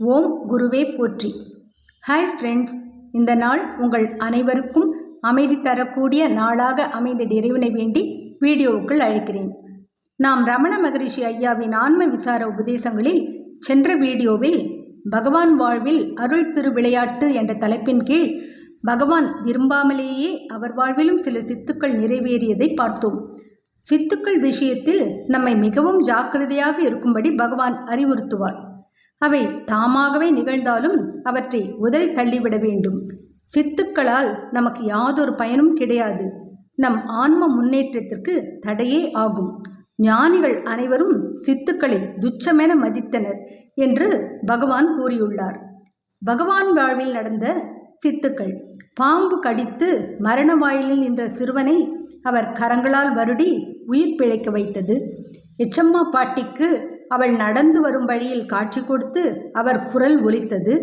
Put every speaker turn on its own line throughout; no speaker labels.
ஓம் குருவே போற்றி. Hi friends இந்த நாள் உங்கள் அனைவருக்கும் அமைதி தரக்கூடிய நாளாக அமைந்த நிறைவினை வேண்டி வீடியோவுக்குள் அழைக்கிறேன். நாம் ரமண மகரிஷி ஐயாவின் ஆன்ம விசார உபதேசங்களில் சென்ற வீடியோவில் பகவான் வாழ்வில் அருள் திருவிளையாட்டு என்ற தலைப்பின் கீழ் பகவான் விரும்பாமலேயே அவர் வாழ்விலும் சில சித்துக்கள் நிறைவேறியதை பார்த்தோம். சித்துக்கள் விஷயத்தில் நம்மை மிகவும் ஜாக்கிரதையாக இருக்கும்படி பகவான் அறிவுறுத்துவார். அவை தாமாகவே நிகழ்ந்தாலும் அவற்றை உதறி தள்ளிவிட வேண்டும். சித்துக்களால் நமக்கு யாதொரு பயனும் கிடையாது. நம் ஆன்ம முன்னேற்றத்திற்கு தடையே ஆகும். ஞானிகள் அனைவரும் சித்துக்களை துச்சமென மதித்தனர் என்று பகவான் கூறியுள்ளார். பகவான் வாழ்வில் நடந்த சித்துக்கள் பாம்பு கடித்து மரண வாயிலில் நின்ற சிறுவனை அவர் கரங்களால் வருடி உயிர் பிழைக்க வைத்தது. எச்சம்மா பாட்டிக்கு அவள் நடந்து வரும் வழியில் காட்சி கொடுத்து அவர் குரல் ஒலித்தது.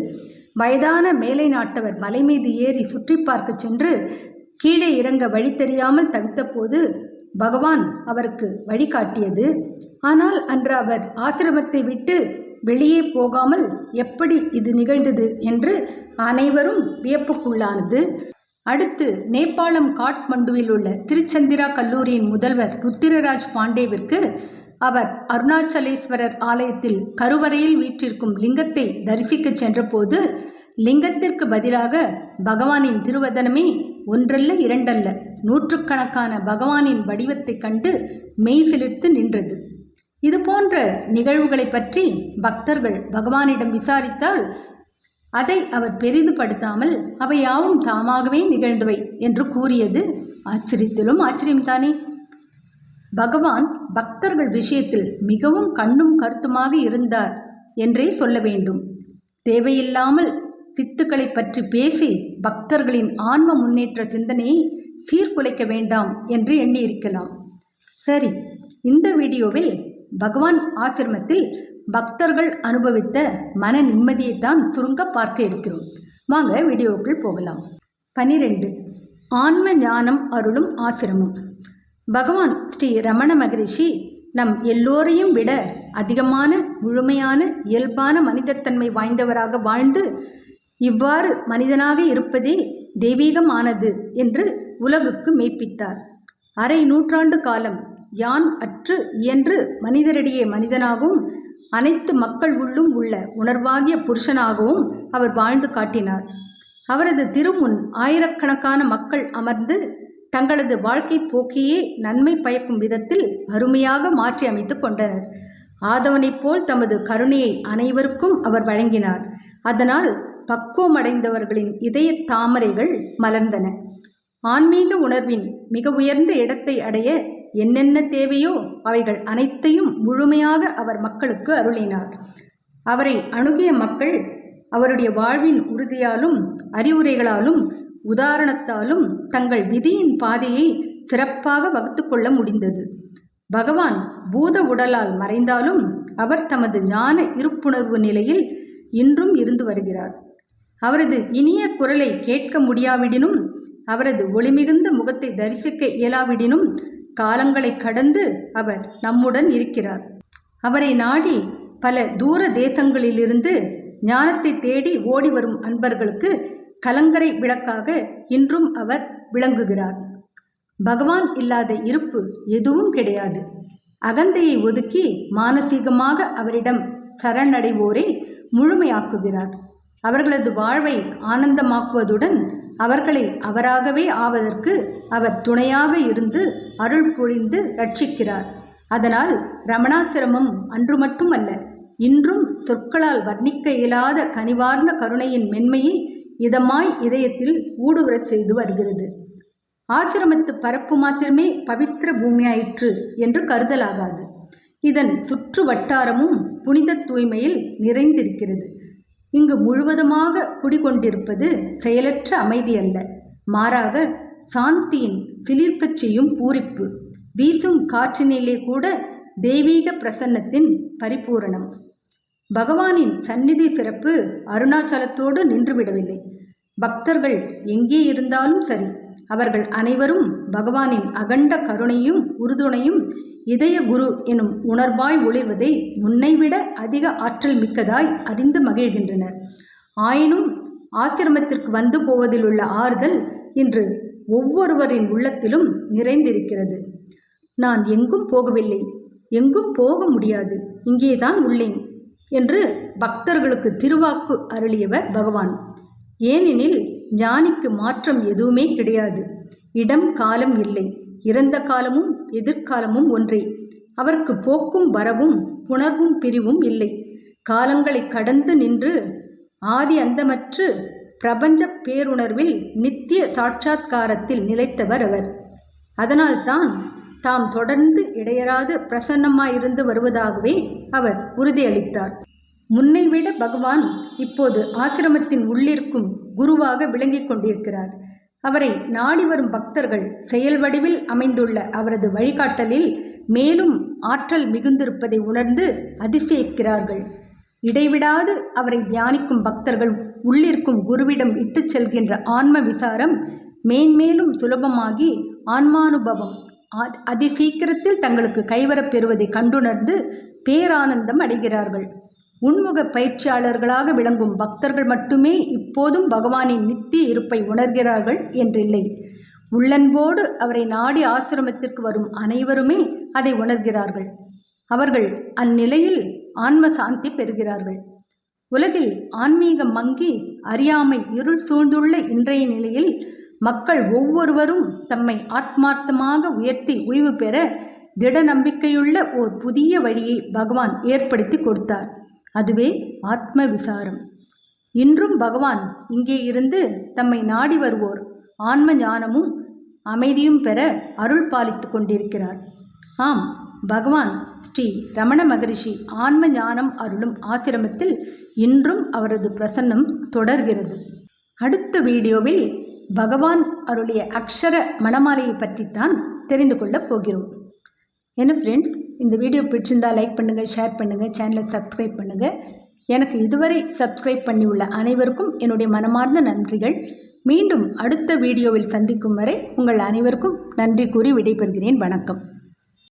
வயதான மேலை நாட்டவர் மலை மீது ஏறி சுற்றி பார்க்க சென்று கீழே இறங்க வழி தெரியாமல் தவித்தபோது பகவான் அவருக்கு வழிகாட்டியது ஆனால் அன்று அவர் ஆசிரமத்தை விட்டு வெளியே போகாமல் எப்படி இது நிகழ்ந்தது என்று அனைவரும் வியப்புக்குள்ளானது. அடுத்து நேபாளம் காட்மண்டுவில் உள்ள திருச்சந்திரா கல்லூரியின் முதல்வர் ருத்திரராஜ் பாண்டேவிற்கு அவர் அருணாச்சலேஸ்வரர் ஆலயத்தில் கருவறையில் வீற்றிருக்கும் லிங்கத்தை தரிசிக்கச் சென்றபோது லிங்கத்திற்கு பதிலாக பகவானின் திருவதனமே ஒன்றல்ல இரண்டல்ல நூற்றுக்கணக்கான பகவானின் வடிவத்தைக் கண்டு மெய் சிலிர்த்து நின்றது. இது போன்ற நிகழ்வுகளை பற்றி பக்தர்கள் பகவானிடம் விசாரித்தால் அதை அவர் பெரிதுபடுத்தாமல் அவை யாவும் தாமாகவே நிகழ்ந்தவை என்று கூறியது ஆச்சரியத்திலும் ஆச்சரியம்தானே. பகவான் பக்தர்கள் விஷயத்தில் மிகவும் கண்ணும் கருத்துமாக இருந்தார் என்றே சொல்ல வேண்டும். தேவையில்லாமல் சித்துக்களை பற்றி பேசி பக்தர்களின் ஆன்ம முன்னேற்ற சிந்தனையை சீர்குலைக்க வேண்டாம் என்று எண்ணியிருக்கலாம். சரி இந்த வீடியோவில் பகவான் ஆசிரமத்தில் பக்தர்கள் அனுபவித்த மன நிம்மதியை தான் சுருங்க பார்க்க இருக்கிறோம். வாங்க வீடியோவுக்குள் போகலாம். பனிரெண்டு. ஆன்ம ஞானம் அருளும் ஆசிரமம். பகவான் ஸ்ரீ ரமண மகரிஷி நம் எல்லோரையும் விட அதிகமான முழுமையான இயல்பான மனிதத்தன்மை வாய்ந்தவராக வாழ்ந்து இவ்வாறு மனிதனாக இருப்பதே தெய்வீகமானது என்று உலகுக்கு மெய்ப்பித்தார். அரை நூற்றாண்டு காலம் யான் அற்று இயன்று மனிதரிடையே மனிதனாகவும் அனைத்து மக்கள் உள்ளும் உள்ள உணர்வாகிய புருஷனாகவும் அவர் வாழ்ந்து காட்டினார். அவரது திருமுன் ஆயிரக்கணக்கான மக்கள் அமர்ந்து தங்களது வாழ்க்கை போக்கியே நன்மை பயக்கும் விதத்தில் அருமையாக மாற்றி அமைத்து கொண்டனர். ஆதவனைப் போல் தமது கருணையை அனைவருக்கும் அவர் வழங்கினார். அதனால் பக்குவமடைந்தவர்களின் இதய தாமரைகள் மலர்ந்தன. ஆன்மீக உணர்வின் மிக உயர்ந்த இடத்தை அடைய என்னென்ன தேவையோ அவைகள் அனைத்தையும் முழுமையாக அவர் மக்களுக்கு அருளினார். அவரை அணுகிய மக்கள் அவருடைய வாழ்வின் உறுதியாலும் அறிவுரைகளாலும் உதாரணத்தாலும் தங்கள் விதியின் பாதையை சிறப்பாக வகுத்து கொள்ள முடிந்தது. பகவான் பூத உடலால் மறைந்தாலும் அவர் தமது ஞான இருப்புணர்வு நிலையில் இன்றும் இருந்து வருகிறார். அவரது இனிய குரலை கேட்க முடியாவிடினும் அவரது ஒளிமிகுந்த முகத்தை தரிசிக்க இயலாவிடினும் காலங்களை கடந்து அவர் நம்முடன் இருக்கிறார். அவரை நாடி பல தூர தேசங்களிலிருந்து ஞானத்தை தேடி ஓடி வரும் அன்பர்களுக்கு கலங்கரை விளக்காக இன்றும் அவர் விளங்குகிறார். பகவான் இல்லாத இருப்பு எதுவும் கிடையாது. அகந்தையை ஒதுக்கி மானசீகமாக அவரிடம் சரணடைவோரை முழுமையாக்குகிறார். அவர்களது வாழ்வை ஆனந்தமாக்குவதுடன் அவர்களை அவராகவே ஆவதற்கு அவர் துணையாக இருந்து அருள் பொழிந்து ரட்சிக்கிறார். அதனால் ரமணாசிரமம் அன்று மட்டுமல்ல இன்றும் சொற்களால் வர்ணிக்க இயலாத கனிவார்ந்த கருணையின் மென்மையை இதமாய் இதயத்தில் ஊடுருவச் செய்து வருகிறது. ஆசிரமத்து பரப்பு மாத்திரமே பவித்திர பூமியாயிற்று என்று கருதலாகாது. இதன் சுற்று வட்டாரமும் புனித தூய்மையில் நிறைந்திருக்கிறது. இங்கு முழுவதுமாக குடிகொண்டிருப்பது செயலற்ற அமைதி அல்ல மாறாக சாந்தியின் சிலிர்க்கச் செய்யும் பூரிப்பு வீசும் காற்றினிலே கூட தெய்வீக பிரசன்னத்தின் பரிபூரணம். பகவானின் சந்நிதி சிறப்பு அருணாச்சலத்தோடு நின்றுவிடவில்லை. பக்தர்கள் எங்கே இருந்தாலும் சரி அவர்கள் அனைவரும் பகவானின் அகண்ட கருணையும் உறுதுணையும் இதய குரு எனும் உணர்வாய் ஒளிர்வதை முன்னைவிட அதிக ஆற்றல் மிக்கதாய் அறிந்து மகிழ்கின்றனர். ஆயினும் ஆசிரமத்திற்கு வந்து போவதில் உள்ள ஆறுதல் இன்று ஒவ்வொருவரின் உள்ளத்திலும் நிறைந்திருக்கிறது. நான் எங்கும் போகவில்லை எங்கும் போக முடியாது இங்கேதான் உள்ளேன். என்று பக்தர்களுக்கு திருவாக்கு அருளியவர் பகவான். ஏனெனில் ஞானிக்கு மாற்றம் எதுவுமே கிடையாது. இடம் காலம் இல்லை. இறந்த காலமும் எதிர்காலமும் ஒன்றே. அவருக்கு போக்கும் வரவும் புணர்வும் பிரிவும் இல்லை. காலங்களை கடந்து நின்று ஆதி அந்தமற்று பிரபஞ்ச பேருணர்வில் நித்திய சாட்சாத்காரத்தில் நிலைத்தவர் அவர். அதனால்தான் தாம் தொடர்ந்து இடையராது பிரசன்னமாயிருந்து வருவதாகவே அவர் உறுதியளித்தார். முன்னைவிட பகவான் இப்போது ஆசிரமத்தின் உள்ளிருக்கும் குருவாக விளங்கிக் கொண்டிருக்கிறார். அவரை நாடி வரும் பக்தர்கள் செயல் வடிவில் அமைந்துள்ள அவரது வழிகாட்டலில் மேலும் ஆற்றல் மிகுந்திருப்பதை உணர்ந்து அதிசயிக்கிறார்கள். இடைவிடாது அவரை தியானிக்கும் பக்தர்கள் உள்ளிருக்கும் குருவிடம் இட்டுச் செல்கின்ற ஆன்ம விசாரம் மேன்மேலும் சுலபமாகி ஆன்மானுபவம் அதி சீக்கிரத்தில் தங்களுக்கு கைவரப் பெறுவதை கண்டுணர்ந்து பேரானந்தம் அடைகிறார்கள். உன்முக பயிற்சியாளர்களாக விளங்கும் பக்தர்கள் மட்டுமே இப்போதும் பகவானின் நித்திய இருப்பை உணர்கிறார்கள் என்றில்லை. உள்ளன்போடு அவரை நாடி ஆசிரமத்திற்கு வரும் அனைவருமே அதை உணர்கிறார்கள். அவர்கள் அந்நிலையில் ஆன்ம சாந்தி பெறுகிறார்கள். உலகில் ஆன்மீகம் மங்கி அறியாமை இருள் சூழ்ந்துள்ள இன்றைய நிலையில் மக்கள் ஒவ்வொருவரும் தம்மை ஆத்மார்த்தமாக உயர்த்தி ஓய்வு பெற திட நம்பிக்கையுள்ள ஓர் புதிய வழியை பகவான் ஏற்படுத்தி கொடுத்தார். அதுவே ஆத்ம விசாரம் இன்றும் பகவான் இங்கே இருந்து தம்மை நாடி வருவோர் ஆன்ம ஞானமும் அமைதியும் பெற அருள் பாலித்து கொண்டிருக்கிறார். ஆம் பகவான் ஸ்ரீ ரமண மகரிஷி ஆன்ம ஞானம் அருளும் ஆசிரமத்தில் இன்றும் அவரது பிரசன்னம் தொடர்கிறது. அடுத்த வீடியோவில் பகவான் அருளிய அக்ஷர மணமாலையை பற்றித்தான் தெரிந்து கொள்ளப் போகிறோம். என்ன ஃப்ரெண்ட்ஸ் இந்த வீடியோ பிடிச்சிருந்தால் லைக் பண்ணுங்கள் ஷேர் பண்ணுங்கள் சேனலை சப்ஸ்கிரைப் பண்ணுங்கள் எனக்கு இதுவரை சப்ஸ்கிரைப் பண்ணியுள்ள அனைவருக்கும் என்னுடைய மனமார்ந்த நன்றிகள். மீண்டும் அடுத்த வீடியோவில் சந்திக்கும் வரை உங்கள் அனைவருக்கும் நன்றி கூறி விடைபெறுகிறேன். வணக்கம்.